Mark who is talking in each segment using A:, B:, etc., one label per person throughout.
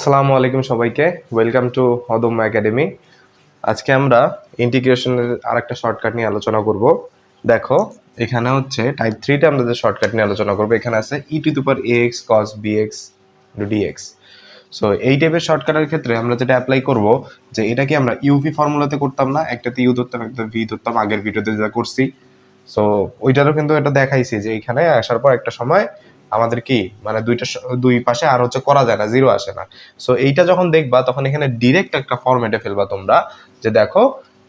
A: আসসালামু আলাইকুম সবাইকে। ওয়েলকাম টু অদম্য একাডেমি আজকে আমরা ইন্টিগ্রেশনের আরেকটা শর্টকাট নিয়ে আলোচনা করব। দেখো, এখানে হচ্ছে টাইপ থ্রিটা আমরা যে শর্টকাট নিয়ে আলোচনা করব, এখানে আছে E to the power A X cos B X D X so এই টাইপের শর্টকাটের ক্ষেত্রে আমরা যেটা অ্যাপ্লাই করব, যে এটা কি আমরা ইউভি ফর্মুলাতে করতাম না, একটাতে ইউ ধরতাম একটা ভি ধরতাম, আগের ভিডিওতে যেটা করছি। সো ওইটারও কিন্তু এটা দেখাইছি যে এখানে আসার পর একটা সময় আমাদের কি? মানে দুইটা দুই পাশে আর হচ্ছে করা যায় না জিরো আসে না। সো এইটা যখন দেখবা, তখন এখানে ডিরেক্ট একটা ফরম্যাটে ফেলবা তোমরা, যে দেখো,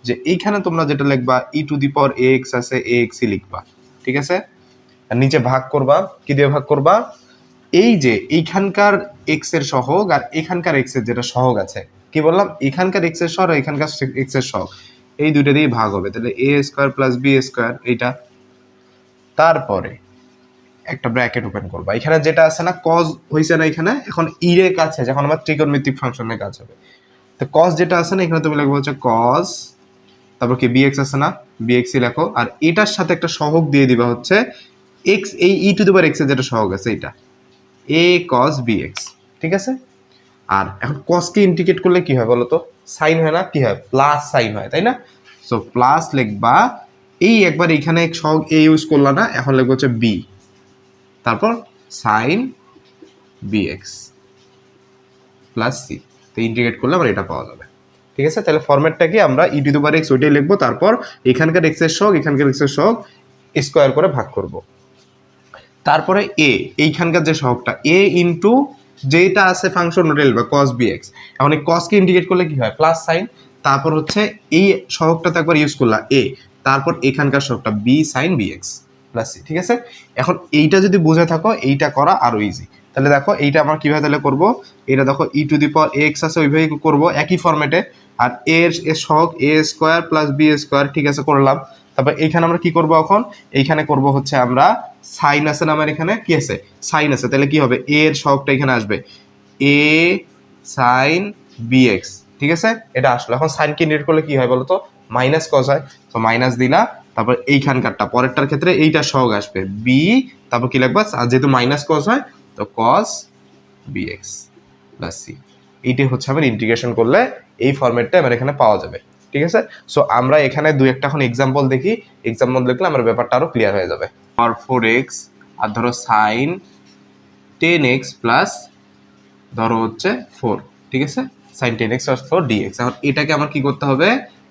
A: যে এইখানে তোমরা যেটা লিখবা ই to the power a x আছে এ এক্সই লিখবা, ঠিক আছে? আর নিচে ভাগ করবা, কি দিয়ে ভাগ করবা? এই যে, এইখানকার এক্সের সহগ আর এখানকার এক্সের যেটা সহগ আছে, কি বললাম? এখানকার এক্সের সহগ আর এখানকার এক্সের সহগ। এই দুইটা দিয়ে ভাগ হবে। তাহলে A square plus B square এইটা। তারপরে একটা ব্র্যাকেট ওপেন করবা। এখানে যেটা আছে না কজ হয়েছে না এখানে, এখন ইরে কাছে, যখন আমার ত্রিকোণমিতিক ফাংশনের কাজ হবে। তো কজ যেটা আছে না, এখানে তুমি লিখব হচ্ছে কজ তারপর কি বিএক্স আছে না বিএক্সই লেখো। আর এটার সাথে একটা সহগ দিয়ে দিবা হচ্ছে এক্স এই ই টু দুবার এক্সের যেটা সহগ আছে এটা এ কজ বিএক্স ঠিক আছে? আর এখন কসকে ইন্ডিকেট করলে কি হয় বলো তো সাইন হয় না, কি হয়? প্লাস সাইন হয়, তাই না? সো প্লাস লিখবা, এই একবার এখানে সহগ এ ইউজ করলা না, এখন লিখব হচ্ছে বি তারপর sine B X plus C তো ইন্টিগ্রেট করলে আমার এটা পাওয়া যাবে। ঠিক আছে? তাহলে ফরম্যাটটা কি? আমরা ই টু এক্স ওইটাই লিখব, তারপর এখানকার এক্সের সহগ, এখানকার এক্সের সহগ স্কোয়ার করে ভাগ করব। তারপরে এ এইখানকার যে সহগটা এ ইন্টু যেটা আছে ফাংশন রেল বা কস বিএক্স এখন এই কসকে ইন্ডিকেট করলে কি হয়? প্লাস সাইন তারপর হচ্ছে এই সহগটাতে একবার ইউজ করলাম এ তারপর এখানকার সহগটা B sine B X plus C ঠিক আছে? এখন এইটা যদি বুঝে থাকো, এইটা করা আরও ইজি তাহলে দেখো, এইটা আমরা কীভাবে তাহলে করব? এটা দেখো ই টু দি পাওয়ার এক্স আছে ওইভাবেই করব, একই ফরম্যাটে আর এর এর সহগ A square plus B square ঠিক আছে, করলাম। তারপর এইখানে আমরা কি করব এখন? এইখানে করব হচ্ছে আমরা সাইন আছে না আমার এখানে? কি আছে? সাইন আছে। তাহলে কি হবে? এ এর সহগটা এখানে আসবে। এ সাইন বিএক্স ঠিক আছে? এটা আসলো। এখন সাইন কি নিট করলে কি হয় বলো তো মাইনাস কস হয়। তো মাইনাস দিলা। তারপর এইখানকারটা, পরেরটার ক্ষেত্রে এইটা সহগ আসবে। বি তারপর কি লাগবে? আর যেহেতু মাইনাস কস হয়, তো কস বিএক্স প্লাস সি এইটাই হচ্ছে আমার ইন্টিগ্রেশন করলে এই ফরম্যাটটা আমার এখানে পাওয়া যাবে। ঠিক আছে? সো আমরা এখানে দুই একটা এখন এক্সাম্পল দেখি। এক্সাম্পল দেখলে আমার ব্যাপারটা আরও ক্লিয়ার হয়ে যাবে। আর ফোর এক্স আর ধরো সাইন টেন এক্স প্লাস ধরো হচ্ছে ফোর ঠিক আছে? Sine ten X plus four D X এখন এটাকে আমার কি করতে হবে?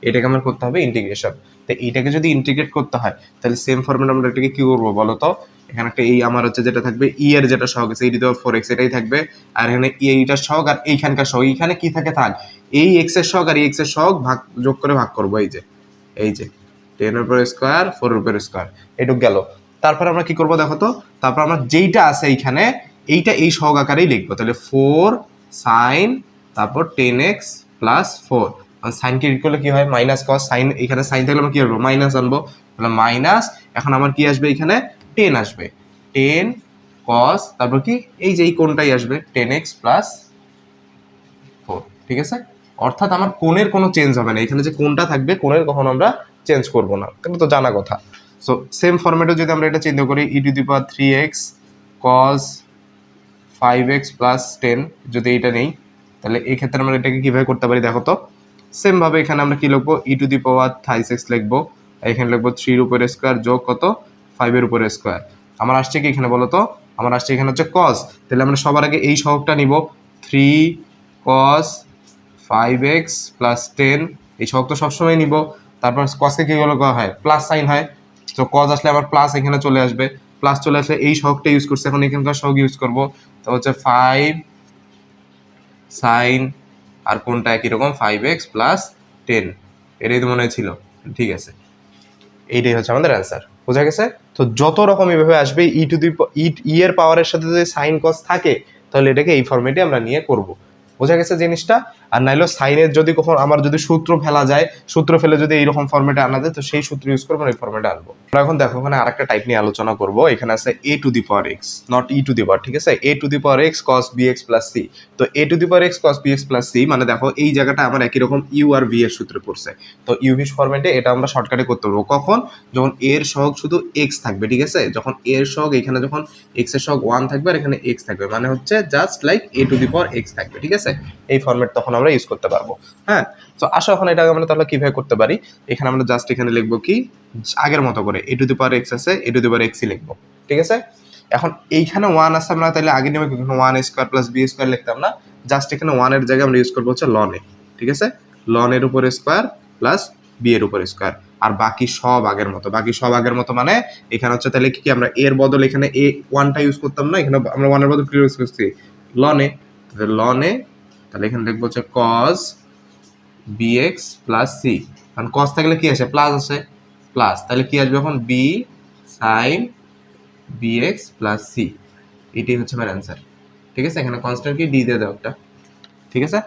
A: এটাকে আমার করতে হবে ইন্টিগ্রেশন তো এইটাকে যদি ইন্টিগ্রেট করতে হয়, তাহলে সেম ফর্মেট আমরা এটাকে কি করব বলো তো এখানে একটা এই, আমার হচ্ছে যেটা থাকবে ই এর যেটা সহগ আছে দেওয়ার ফোর এক্স এটাই থাকবে। আর এখানে এইটার সহগ আর এইখানকার সহগ, এইখানে কি থাকে থাক, এই এক্সের সহগ আর এই এক্সের সহগ ভাগ, যোগ করে ভাগ করব, এই যে এই যে টেনের উপর স্কোয়ার ফোর উপর স্কোয়ার এটুক গেল। তারপর আমরা কি করব দেখো তো? তারপর আমরা যেইটা আছে এইখানে, এইটা এই সহগ আকারেই লিখব। তাহলে ফোর সাইন তারপর ten X plus four sine কি করলে কি হয়? মাইনাস কস সাইন এখানে সাইন থাকলে আমরা কি করব মাইনাস আনব। তাহলে মাইনাস এখন আমার কি আসবে এখানে? টেন আসবে। টেন কস তারপর কি? এই যে এই কোনটাই আসবে টেন এক্স প্লাস ফোর ঠিক আছে? অর্থাৎ আমার কোণের কোনো চেঞ্জ হবে না। এখানে যে কোনটা থাকবে, কোণের কখনো আমরা চেঞ্জ করব না। কিন্তু তো জানা কথা। সো সেম ফরম্যাটে যদি আমরা এটা চিন্তা করি E to the power three X cos five X plus ten যদি এইটা নেই, তাহলে এই ক্ষেত্রে আমরা এটাকে কীভাবে করতে পারি? দেখো তো। সেমভাবে এখানে আমরা কি লিখব? ই টু দি পাওয়ার থাইস এক্স লিখব। এখানে লিখব থ্রির উপরে স্কোয়ার যোগ কত? ফাইভের উপরে স্কোয়ার আমার আসছে কি এখানে বলো তো আমার আসছে এখানে হচ্ছে কস তাহলে আমরা সবার আগে এই সহগটা নিব। Three cos five X plus ten এই সহগ তো সবসময় নিব। তারপর কসকে কী হলো হয়? প্লাস সাইন হয়। তো কজ আসলে আবার প্লাস এখানে চলে আসবে। প্লাস চলে আসলে এই সহগটা ইউজ করছে। এখন এখানকার সহগ ইউজ করব। তো হচ্ছে ফাইভ সাইন আর কোনটা একই রকম? ফাইভ এক্স প্লাস টেন এটাই তো মনে ছিল। ঠিক আছে। এইটাই হচ্ছে আমাদের অ্যান্সার বোঝা গেছে? তো যত রকম এভাবে আসবে ই টু দি ই এর পাওয়ারের সাথে যদি সাইন কস থাকে, তাহলে এটাকে এই ফর্মেটে আমরা নিয়ে করব। বোঝা গেছে জিনিসটা। আর নাইলেও সাইনের যদি কখন আমার যদি সূত্র ফেলা যায়, সূত্র ফেলে যদি এইরকম ফর্মেটে আনা যায়, তো সেই সূত্র ইউজ করব এই ফর্মেটে আনব। আমরা এখন দেখো ওখানে আরেকটা টাইপ নিয়ে আলোচনা করব। এখানে আছে A to the power X not E to the power ঠিক আছে? A to the power X cos B X plus C তো A to the power X cos B X plus C মানে দেখো, এই জায়গাটা আমার একই রকম ইউ আর ভি এর সূত্রে পড়ছে। তো ইউ ইউভি ফর্মেটে এটা আমরা শর্টকাটে করতে পারব। কখন? যখন এর সহগ শুধু এক্স থাকবে, ঠিক আছে? যখন এর সহগ এখানে যখন এক্সের সহগ ওয়ান থাকবে আর এখানে এক্স থাকবে মানে হচ্ছে just like A to the power X থাকবে, ঠিক আছে? আছে, এই ফর্মেট তখন আমরা ইউজ করতে পারব। হ্যাঁ? তো আসো এখন এটা আমরা তাহলে কীভাবে করতে পারি? এখানে আমরা জাস্ট এখানে লিখব কি? আগের মতো করে এ টু দি পাওয়ার এক্স আছে এ টু দি পাওয়ার এক্সই লিখব। ঠিক আছে? এখন এইখানে ওয়ান আছে, আমরা তাহলে আগে কখনো one square plus B square লিখতাম না। জাস্ট এখানে ওয়ানের জায়গায় আমরা ইউজ করব হচ্ছে লন ঠিক আছে? লন এর উপর স্কোয়ার প্লাস বি এর উপর স্কোয়ার আর বাকি সব আগের মতো। বাকি সব আগের মতো মানে এখানে হচ্ছে তাহলে কি আমরা এর বদল এখানে এ ওয়ানটা ইউজ করতাম না? এখানে আমরা ওয়ানের বদল কি ইউজ করছি? লনে লনে তাহলে এখানে লিখব হচ্ছে cos B X plus C কারণ কজ থাকলে কি আসে? প্লাস আসে। প্লাস তাহলে কি আসবে এখন? B sine B X plus C এটি হচ্ছে আমার অ্যান্সার ঠিক আছে? এখানে কনস্ট্যান্ট কি? ডি দিয়ে দাও একটা। ঠিক আছে?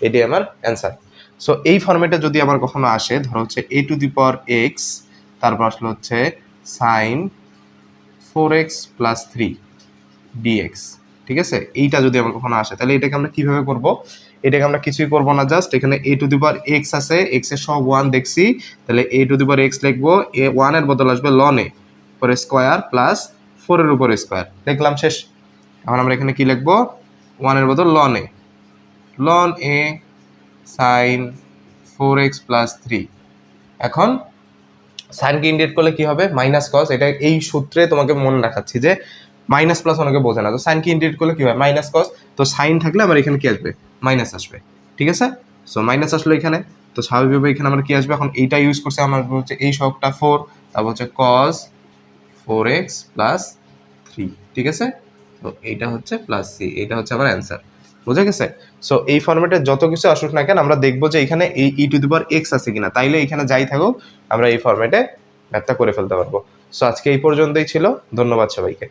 A: এটি আমার অ্যান্সার সো এই ফর্মেটে যদি আমার কখনো আসে, ধরো হচ্ছে এ টু দি পাওয়ার এক্স তারপর আসলে হচ্ছে sine four X plus three D X ঠিক আছে? এইটা যদি আমার কখনো আসে, তাহলে এটাকে আমরা কীভাবে করব? এটাকে আমরা কিছুই করব না জাস্ট এখানে a to the power x আছে এক্সের সব ওয়ান দেখছি, তাহলে এ টু দি পাওয়ার এক্স লিখব, এ ওয়ানের বদল আসবে লনে পরে স্কোয়ার প্লাস ফোরের উপর স্কোয়ার লিখলাম শেষ। এখন আমরা এখানে কি লিখব? ওয়ানের বদল লনে loan A sine four X plus three এখন সাইনকে ইন্ডিকেট করলে কি হবে? মাইনাস কস এটা এই সূত্রে তোমাকে মনে রাখাচ্ছি যে মাইনাস প্লাস অনেকে বোঝে না। তো সাইনকে ইন্ডিকেট করলে কি হয়? মাইনাস কস তো সাইন থাকলে আমার এখানে কি আসবে? মাইনাস আসবে। ঠিক আছে? সো মাইনাস আসলো এখানে। তো স্বাভাবিকভাবে এখানে আমরা কি আসবে? এখন এইটা ইউজ করছে, আমার হচ্ছে এই শখটা ফোর তারপর হচ্ছে cos four X plus three ঠিক আছে? তো এইটা হচ্ছে প্লাস সি এটা হচ্ছে আমার অ্যান্সার বুঝে গেছে? সো এই ফর্মেটে যত কিছু আসুক না কেন, আমরা দেখব যে এখানে এই ই টু দি পাওয়ার এক্স আছে কিনা। তাইলে এখানে যাই থাকুক, আমরা এই ফর্মেটে ম্যাথটা করে ফেলতে পারব। সো আজকে এই পর্যন্তই ছিল। ধন্যবাদ সবাইকে।